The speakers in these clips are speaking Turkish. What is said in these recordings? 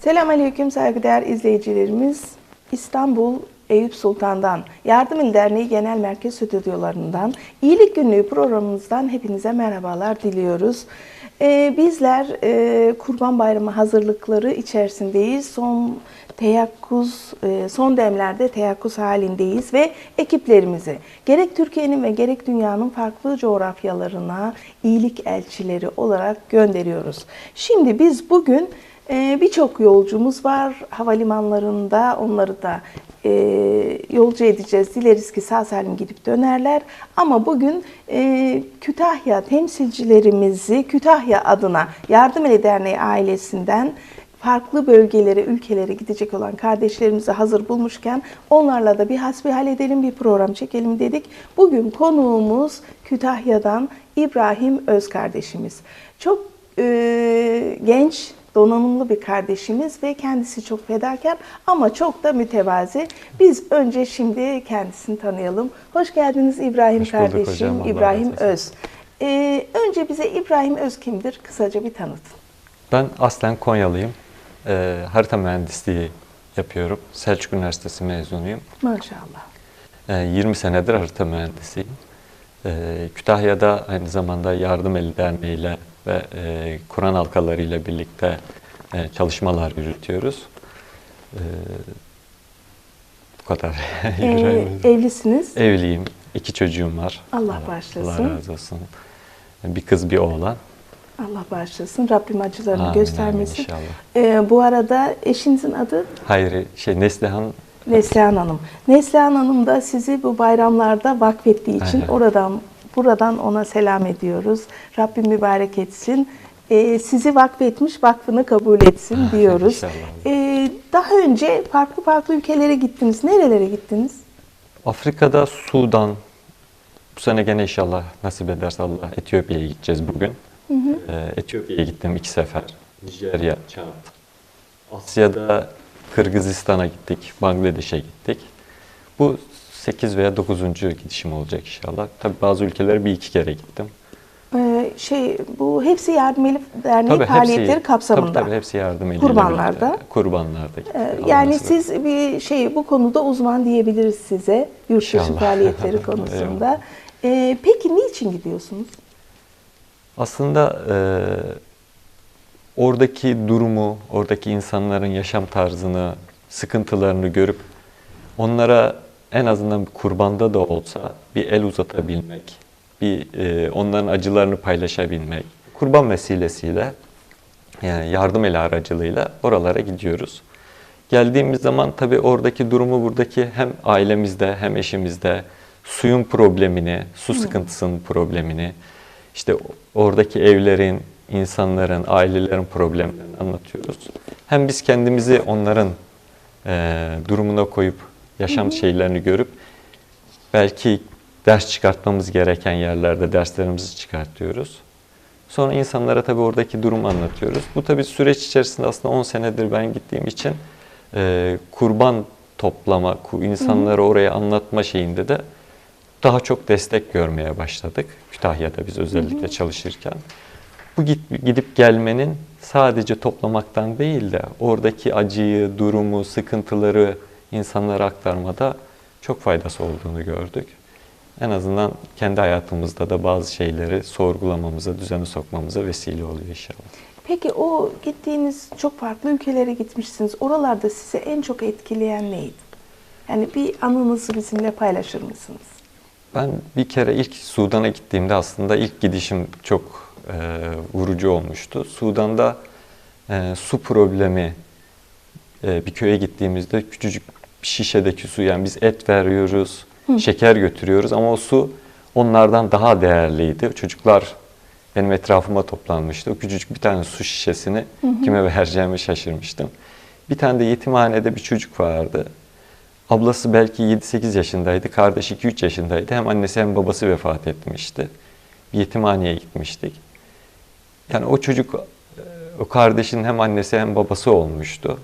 Selamünaleyküm saygıdeğer izleyicilerimiz. İstanbul Eyüp Sultan'dan, Yardım İl Derneği Genel Merkez Stüdyolarından, İyilik Günlüğü programımızdan hepinize merhabalar diliyoruz. Ee, bizler e, Kurban Bayramı hazırlıkları içerisindeyiz. Son teyakkuz, e, son demlerde teyakkuz halindeyiz ve ekiplerimizi gerek Türkiye'nin ve gerek dünyanın farklı coğrafyalarına iyilik elçileri olarak gönderiyoruz. Şimdi biz bugün Birçok yolcumuz var havalimanlarında. Onları da e, yolcu edeceğiz. Dileriz ki sağ salim gidip dönerler. Ama bugün e, Kütahya temsilcilerimizi Kütahya adına Yardım Eli Derneği ailesinden farklı bölgelere, ülkelere gidecek olan kardeşlerimizi hazır bulmuşken onlarla da bir hasbihal edelim, bir program çekelim dedik. Bugün konuğumuz Kütahya'dan İbrahim Öz kardeşimiz. Çok e, genç, donanımlı bir kardeşimiz ve kendisi çok fedakar ama çok da mütevazi. Biz önce şimdi kendisini tanıyalım. Hoş geldiniz İbrahim Hoş kardeşim, hocam, Allah İbrahim. Öz. Ee, önce bize İbrahim Öz kimdir? Kısaca bir tanıtın. Ben aslen Konyalıyım. Ee, harita mühendisliği yapıyorum. Selçuk Üniversitesi mezunuyum. Maşallah. Ee, 20 senedir harita mühendisiyim. Ee, Kütahya'da aynı zamanda Yardım Eli Derneği ile ve e, Kur'an halkaları ile birlikte e, çalışmalar yürütüyoruz. Ee, bu kadar. Ee, evlisiniz. Evliyim. İki çocuğum var. Allah bağışlasın. Allah razı olsun. Bir kız bir oğlan. Allah bağışlasın. Rabbim acılarını Amin, göstermesin. amin. Ee, bu arada eşinizin adı Hayır, şey Neslihan Neslihan Hanım. Neslihan Hanım da sizi bu bayramlarda vakfettiği için Aynen. oradan buradan ona selam ediyoruz. Rabbim mübarek etsin. Ee, sizi vakfetmiş, vakfını kabul etsin diyoruz. İnşallah. Ee, daha önce farklı farklı ülkelere gittiniz. Nerelere gittiniz? Afrika'da Sudan, bu sene gene inşallah nasip ederse Allah Etiyopya'ya gideceğiz bugün. Ee, Etiyopya'ya gittim iki sefer. Nijerya, Çad. Asya'da Kırgızistan'a gittik, Bangladeş'e gittik. Bu 8 veya 9. gidişim olacak inşallah. Tabii bazı ülkelere bir iki kere gittim. Ee, şey bu hepsi Yardım Eli Derneği Tabii faaliyetleri hepsi, kapsamında. Tabii, tabii hepsi yardım eliyle Kurbanlarda. birlikte. Kurbanlarda. Ee, Yani nasip siz bir şey bu konuda uzman diyebiliriz size yurt dışı İnşallah. faaliyetleri konusunda. Ee, peki niçin gidiyorsunuz? Aslında e, oradaki durumu, oradaki insanların yaşam tarzını, sıkıntılarını görüp onlara en azından bir kurbanda da olsa bir el uzatabilmek, bir e, onların acılarını paylaşabilmek. Kurban vesilesiyle yani yardım eli aracılığıyla oralara gidiyoruz. Geldiğimiz zaman tabii oradaki durumu buradaki hem ailemizde hem eşimizde suyun problemini, su sıkıntısının problemini, işte oradaki evlerin, insanların, ailelerin problemlerini anlatıyoruz. Hem biz kendimizi onların e, durumuna koyup yaşam şeylerini görüp belki ders çıkartmamız gereken yerlerde derslerimizi çıkartıyoruz. Sonra insanlara tabii oradaki durumu anlatıyoruz. Bu tabii süreç içerisinde aslında 10 senedir ben gittiğim için e, kurban toplama, insanları oraya anlatma şeyinde de daha çok destek görmeye başladık. Kütahya'da biz özellikle çalışırken. Bu git- gidip gelmenin sadece toplamaktan değil de oradaki acıyı, durumu, sıkıntıları insanlara aktarmada çok faydası olduğunu gördük. En azından kendi hayatımızda da bazı şeyleri sorgulamamıza, düzene sokmamıza vesile oluyor inşallah. Peki o gittiğiniz çok farklı ülkelere gitmişsiniz. Oralarda sizi en çok etkileyen neydi? Yani bir anınızı bizimle paylaşır mısınız? Ben bir kere ilk Sudan'a gittiğimde aslında ilk gidişim çok e, vurucu olmuştu. Sudan'da e, su problemi e, bir köye gittiğimizde küçücük şişedeki su yani biz et veriyoruz, şeker götürüyoruz ama o su onlardan daha değerliydi. Çocuklar benim etrafıma toplanmıştı. O küçücük bir tane su şişesini kime vereceğimi şaşırmıştım. Bir tane de yetimhanede bir çocuk vardı. Ablası belki 7-8 yaşındaydı, kardeşi 2-3 yaşındaydı. Hem annesi hem babası vefat etmişti. Bir yetimhaneye gitmiştik. Yani o çocuk, e, o kardeşin hem annesi hem babası olmuştu.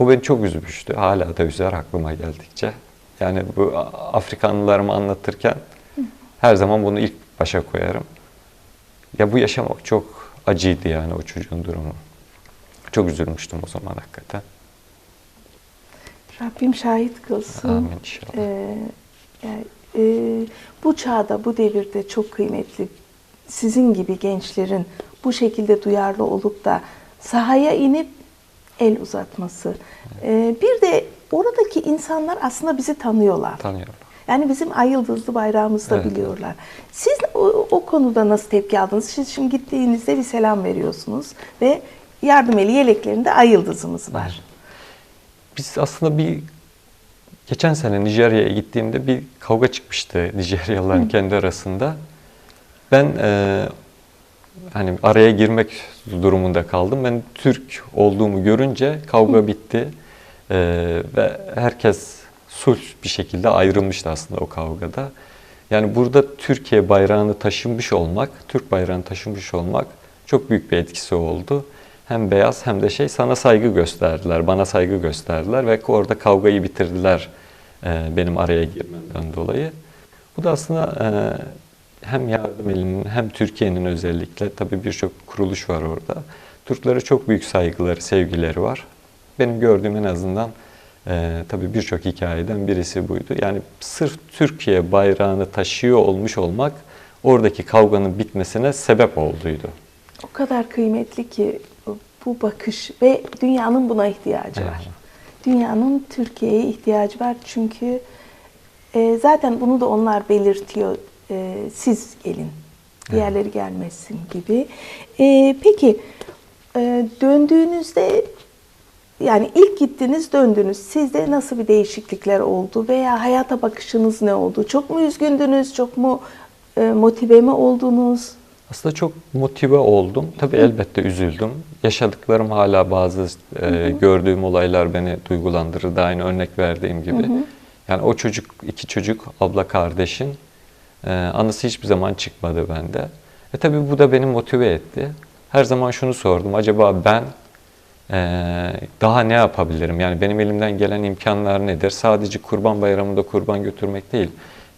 O beni çok üzmüştü. Hala da üzer aklıma geldikçe. Yani bu Afrikanlılarımı anlatırken her zaman bunu ilk başa koyarım. Ya bu yaşamak çok acıydı yani o çocuğun durumu. Çok üzülmüştüm o zaman hakikaten. Rabbim şahit kılsın. Amin inşallah. Ee, yani, e, bu çağda, bu devirde çok kıymetli sizin gibi gençlerin bu şekilde duyarlı olup da sahaya inip el uzatması. Ee, bir de oradaki insanlar aslında bizi tanıyorlar. Tanıyorum. Yani bizim ay yıldızlı bayrağımızı da Evet. biliyorlar. Siz o, o konuda nasıl tepki aldınız? Siz şimdi gittiğinizde bir selam veriyorsunuz ve yardım eli yeleklerinde ay yıldızımız var. Biz aslında bir geçen sene Nijerya'ya gittiğimde bir kavga çıkmıştı Nijeryalıların kendi arasında. Ben e, hani araya girmek durumunda kaldım. Ben Türk olduğumu görünce kavga bitti E, ve herkes sulh bir şekilde ayrılmıştı aslında o kavgada. Yani burada Türkiye bayrağını taşımış olmak, Türk bayrağını taşımış olmak çok büyük bir etkisi oldu. Hem beyaz hem de şey sana saygı gösterdiler, bana saygı gösterdiler ve orada kavgayı bitirdiler e, benim araya girmemden dolayı. Bu da aslında e, hem yardım elinin hem Türkiye'nin özellikle tabii birçok kuruluş var orada. Türklere çok büyük saygıları, sevgileri var. Benim gördüğüm en azından e, tabii birçok hikayeden birisi buydu. Yani sırf Türkiye bayrağını taşıyor olmuş olmak oradaki kavganın bitmesine sebep olduydu. O kadar kıymetli ki bu bakış ve dünyanın buna ihtiyacı var. Evet. Dünyanın Türkiye'ye ihtiyacı var çünkü e, zaten bunu da onlar belirtiyor. E, siz gelin, diğerleri gelmesin gibi. E, peki e, döndüğünüzde yani ilk gittiniz döndünüz. Sizde nasıl bir değişiklikler oldu veya hayata bakışınız ne oldu? Çok mu üzgündünüz? Çok mu e, motive mi oldunuz? Aslında çok motive oldum. Tabii elbette üzüldüm. Yaşadıklarım hala bazı e, gördüğüm olaylar beni duygulandırdı. Aynı örnek verdiğim gibi. Yani o çocuk, iki çocuk, abla kardeşin e, anısı hiçbir zaman çıkmadı bende. E tabii bu da beni motive etti. Her zaman şunu sordum. Acaba ben e, daha ne yapabilirim? Yani benim elimden gelen imkanlar nedir? Sadece Kurban Bayramı'nda kurban götürmek değil.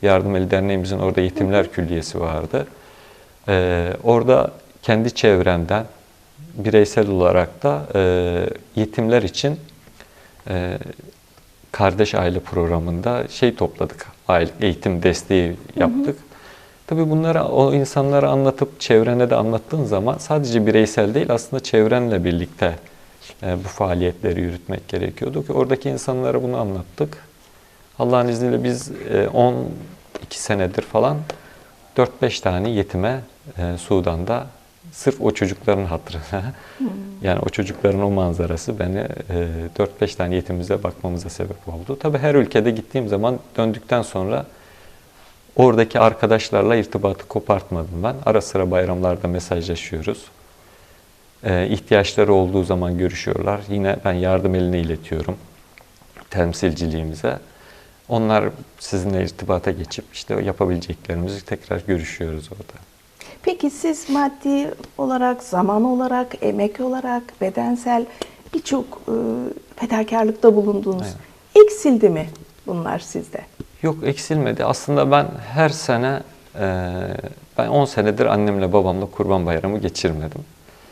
Yardım Eli Derneğimizin orada yetimler külliyesi vardı. Ee, orada kendi çevremden bireysel olarak da e, yetimler için e, kardeş aile programında şey topladık. Aile, eğitim desteği yaptık. Tabii bunları o insanlara anlatıp çevrene de anlattığın zaman sadece bireysel değil aslında çevrenle birlikte e, bu faaliyetleri yürütmek gerekiyordu ki oradaki insanlara bunu anlattık. Allah'ın izniyle biz e, 12 senedir falan 4-5 tane yetime e, Sudan'da sırf o çocukların hatırına yani o çocukların o manzarası beni e, 4-5 tane yetimize bakmamıza sebep oldu. Tabii her ülkede gittiğim zaman döndükten sonra oradaki arkadaşlarla irtibatı kopartmadım ben. Ara sıra bayramlarda mesajlaşıyoruz. E, ihtiyaçları olduğu zaman görüşüyorlar. Yine ben yardım elini iletiyorum temsilciliğimize. Onlar sizinle irtibata geçip işte yapabileceklerimizi tekrar görüşüyoruz orada. Peki siz maddi olarak, zaman olarak, emek olarak, bedensel birçok e, fedakarlıkta bulundunuz. Eksildi mi bunlar sizde? Yok eksilmedi. Aslında ben her sene, e, ben 10 senedir annemle babamla kurban bayramı geçirmedim.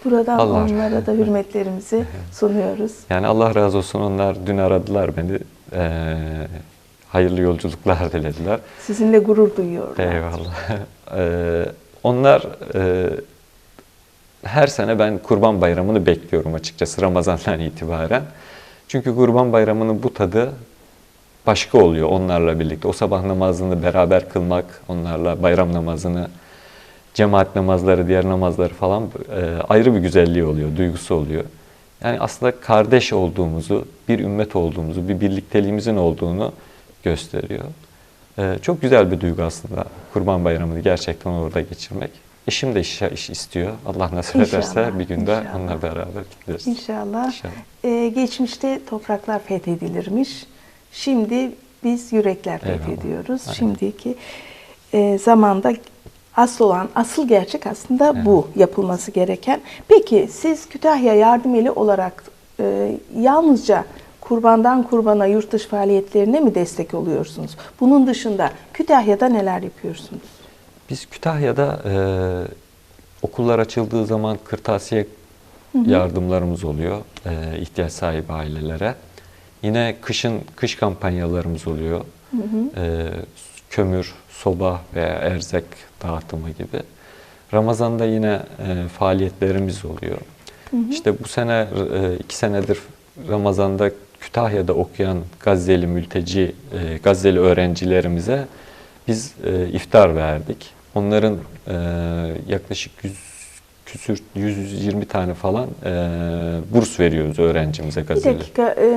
Buradan Allah- onlara da hürmetlerimizi sunuyoruz. Yani Allah razı olsun onlar dün aradılar beni. e, hayırlı yolculuklar dilediler. Sizinle gurur duyuyorlar. Eyvallah. Ee, onlar e, her sene ben Kurban Bayramı'nı bekliyorum açıkçası Ramazan'dan itibaren. Çünkü Kurban Bayramı'nın bu tadı başka oluyor onlarla birlikte. O sabah namazını beraber kılmak, onlarla bayram namazını, cemaat namazları, diğer namazları falan e, ayrı bir güzelliği oluyor, duygusu oluyor. Yani aslında kardeş olduğumuzu, bir ümmet olduğumuzu, bir birlikteliğimizin olduğunu gösteriyor. Ee, çok güzel bir duygu aslında Kurban Bayramı'nı gerçekten orada geçirmek. Eşim de iş, iş istiyor. Allah nasip İnşallah, ederse bir günde inşallah. onunla beraber gideriz. İnşallah. İnşallah. Ee, geçmişte topraklar fethedilirmiş. Şimdi biz yürekler Eyvallah. fethediyoruz. Aynen. Şimdiki e, zamanda asıl olan, asıl gerçek aslında bu yapılması gereken. Peki siz Kütahya Yardım Eli olarak e, yalnızca kurbandan kurbana yurt dışı faaliyetlerine mi destek oluyorsunuz? Bunun dışında Kütahya'da neler yapıyorsunuz? Biz Kütahya'da e, okullar açıldığı zaman kırtasiye yardımlarımız oluyor e, ihtiyaç sahibi ailelere. Yine kışın kış kampanyalarımız oluyor. E, kömür, soba veya erzak dağıtımı gibi. Ramazan'da yine e, faaliyetlerimiz oluyor. İşte bu sene e, iki senedir Ramazan'da Kütahya'da okuyan Gazze'li mülteci, e, Gazze'li öğrencilerimize biz e, iftar verdik. Onların e, yaklaşık 100 küsür 120 tane falan e, burs veriyoruz öğrencimize Bir Gazze'li. dakika. E,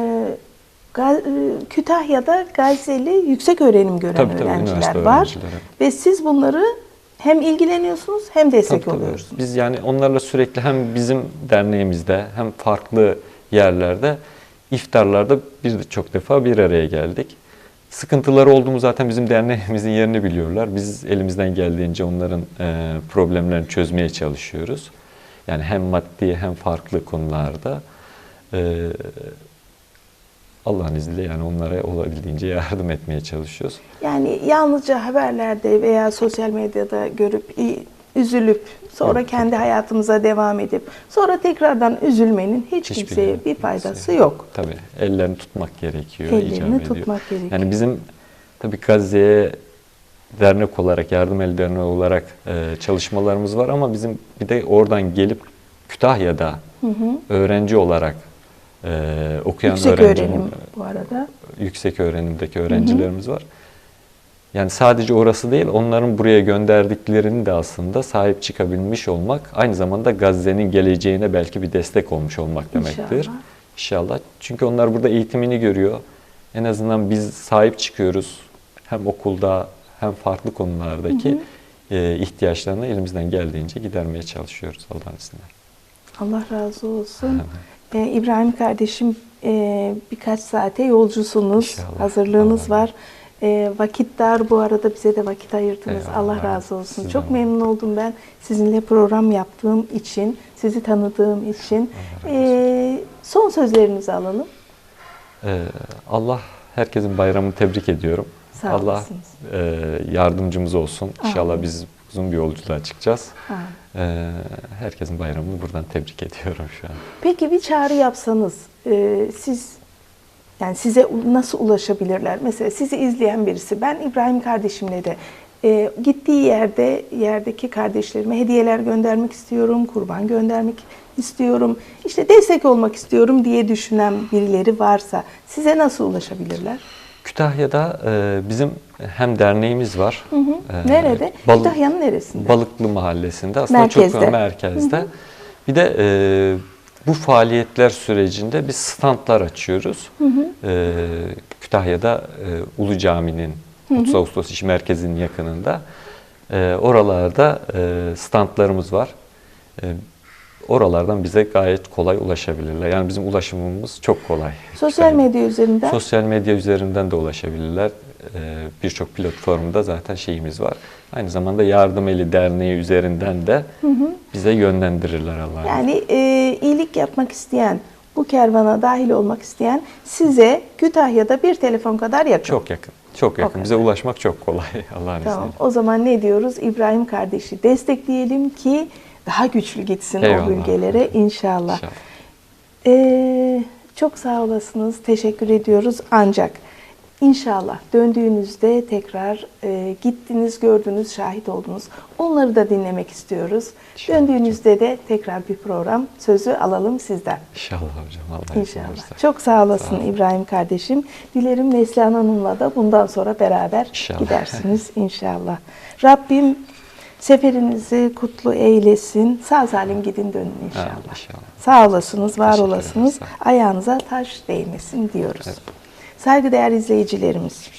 Ga- e, Kütahya'da Gazze'li yüksek öğrenim gören Tabii, tabii, öğrenciler var. öğrencileri. Ve siz bunları hem ilgileniyorsunuz hem destek Tabii, tabii. oluyorsunuz. Biz yani onlarla sürekli hem bizim derneğimizde hem farklı yerlerde iftarlarda birçok defa bir araya geldik. Sıkıntıları oldu mu zaten bizim derneğimizin yerini biliyorlar. Biz elimizden geldiğince onların e, problemlerini çözmeye çalışıyoruz. Yani hem maddi hem farklı konularda. E, Allah'ın izniyle yani onlara olabildiğince yardım etmeye çalışıyoruz. Yani yalnızca haberlerde veya sosyal medyada görüp üzülüp sonra kendi hayatımıza devam edip sonra tekrardan üzülmenin hiç Hiçbir kimseye yere- bir faydası kimseye- yok. Tabii ellerini tutmak gerekiyor. Ellerini icap ediyor. tutmak gerekiyor. Yani bizim tabii Gazze'ye dernek olarak, yardım el derneği olarak e, çalışmalarımız var ama bizim bir de oradan gelip Kütahya'da öğrenci olarak e, okuyan Yüksek öğrenci, öğrenim bu arada. yüksek öğrenimdeki öğrencilerimiz var. Yani sadece orası değil, onların buraya gönderdiklerini de aslında sahip çıkabilmiş olmak, aynı zamanda Gazze'nin geleceğine belki bir destek olmuş olmak demektir. İnşallah. İnşallah. Çünkü onlar burada eğitimini görüyor. En azından biz sahip çıkıyoruz. Hem okulda hem farklı konulardaki e, ihtiyaçlarını elimizden geldiğince gidermeye çalışıyoruz Allah'ın izniyle. Allah razı olsun. Ee, İbrahim kardeşim e, birkaç saate yolcusunuz. İnşallah. Hazırlığınız Allah var. E, vakit dar bu arada bize de vakit ayırdınız. Eyvallah. Allah razı olsun. Sizden Çok memnun oldum ben sizinle program yaptığım için, sizi tanıdığım için. E, son sözlerinizi alalım. Ee, Allah herkesin bayramını tebrik ediyorum. Sağ Allah e, yardımcımız olsun. İnşallah Amin. biz uzun bir yolculuğa çıkacağız. Amin. Ee, herkesin bayramını buradan tebrik ediyorum şu an. Peki bir çağrı yapsanız e, siz yani size nasıl ulaşabilirler? Mesela sizi izleyen birisi ben İbrahim kardeşimle de e, gittiği yerde yerdeki kardeşlerime hediyeler göndermek istiyorum, kurban göndermek istiyorum, işte destek olmak istiyorum diye düşünen birileri varsa size nasıl ulaşabilirler? Kütahya'da e, bizim hem derneğimiz var. Ee, Nerede? Bal- Kütahya'nın neresinde? Balıklı Mahallesi'nde. Aslında Merkezde. çok merkezde. Bir de e, bu faaliyetler sürecinde biz standlar açıyoruz. E, Kütahya'da e, Ulu Cami'nin 30 Ağustos İş Merkezi'nin yakınında. E, oralarda e, standlarımız var. E, oralardan bize gayet kolay ulaşabilirler. Yani bizim ulaşımımız çok kolay. Sosyal medya üzerinden Sosyal medya üzerinden de ulaşabilirler. Ee, Birçok platformda zaten şeyimiz var. Aynı zamanda Yardım Eli Derneği üzerinden de bize yönlendirirler Allah'ın Yani e, iyilik yapmak isteyen, bu kervana dahil olmak isteyen size Kütahya'da bir telefon kadar yakın. Çok yakın. Çok yakın. kadar. Bize ulaşmak çok kolay Allah'ın Tamam. izniyle. O zaman ne diyoruz? İbrahim kardeşi destekleyelim ki daha güçlü gitsin Eyvallah. o bölgelere inşallah. İnşallah. Ee, çok sağ olasınız. Teşekkür ediyoruz. Ancak inşallah döndüğünüzde tekrar e, gittiniz, gördünüz, şahit oldunuz. Onları da dinlemek istiyoruz. İnşallah. Döndüğünüzde de tekrar bir program sözü alalım sizden. İnşallah hocam. Allah İnşallah. verirse. Çok sağ olasın İbrahim kardeşim. Dilerim Neslihan Hanım'la da bundan sonra beraber İnşallah. gidersiniz inşallah. Rabbim seferinizi kutlu eylesin. Sağ salim gidin dönün inşallah. Amin, inşallah. Sağ olasınız, var olasınız. sağ olun. Ayağınıza taş değmesin diyoruz. Evet. Saygıdeğer izleyicilerimiz.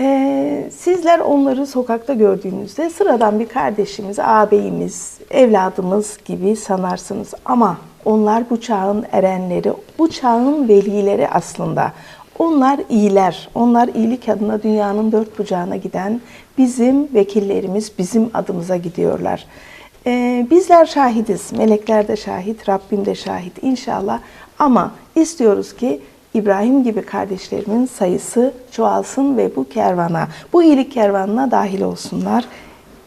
Ee, sizler onları sokakta gördüğünüzde sıradan bir kardeşimiz, ağabeyimiz, evladımız gibi sanarsınız. Ama onlar bu çağın erenleri, bu çağın velileri aslında. Onlar iyiler, onlar iyilik adına dünyanın dört bucağına giden bizim vekillerimiz, bizim adımıza gidiyorlar. Ee, bizler şahidiz, melekler de şahit, Rabbim de şahit inşallah. Ama istiyoruz ki İbrahim gibi kardeşlerimin sayısı çoğalsın ve bu kervana, bu iyilik kervanına dahil olsunlar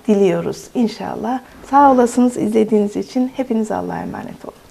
diliyoruz inşallah. Sağ olasınız izlediğiniz için. Hepiniz Allah'a emanet olun.